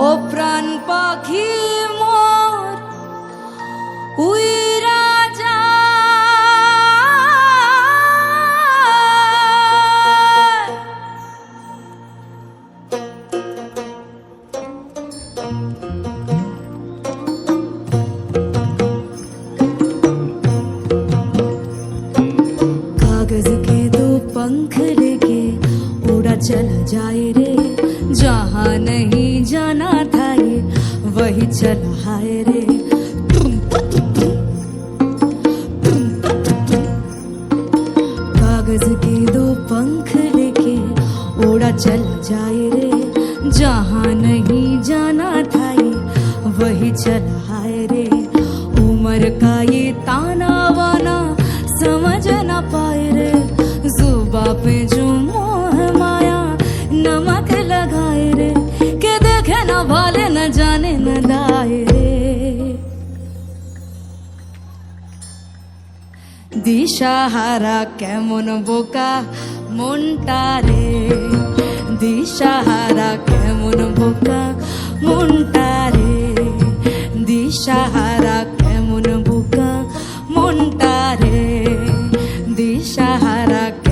ও প্রাণ পাখি মোর উইরা যায় कागज के दो पंख लेके उड़ा चला जाए रे जहाँ नहीं जाना था ये वही चला है रे। कागज़ के दो पंख लेके उड़ा चला जाए रे। जहाँ नहीं जाना था ये, वही चला है रे। उम्र का ये ताना वाना समझ ना पाए। দিশাহারা কেমন বোকা মনটা রে? দিশাহারা কেমন বোকা মনটা রে? দিশাহারা কেমন বোকা মনটা রে? দিশাহারা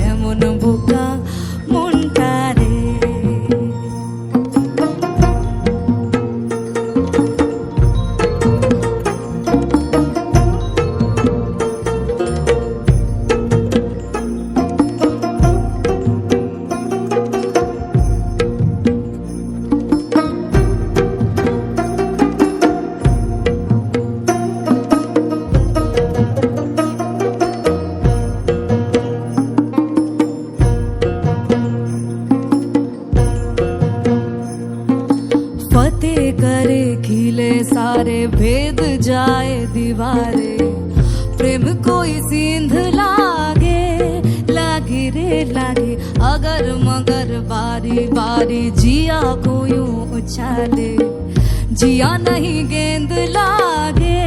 खिले सारे भेद जाए दीवारे। प्रेम कोई सिंध लागे लागे रे लागे। अगर मगर बारी बारी जिया को यूँ उछाले। जिया नहीं गेंद लागे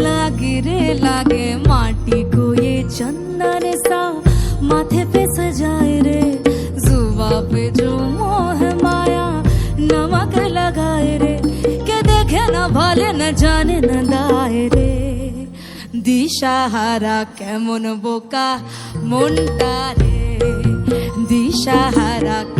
लागे रे लागे। माटी को ये चंदन सा জানে না দায় রে। দিশাহারা কেমন বোকা মনটা রে। দিশাহারা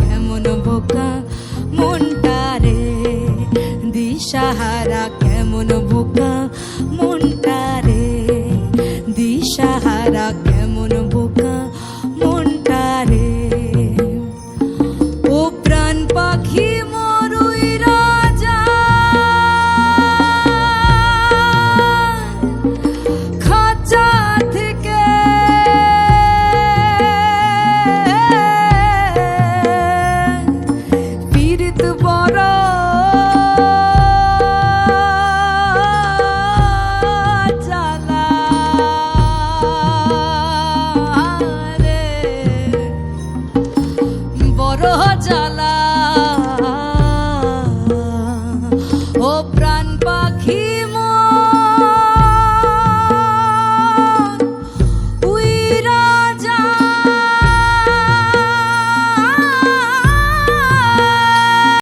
জ্বালা। ও প্রাণ পাখি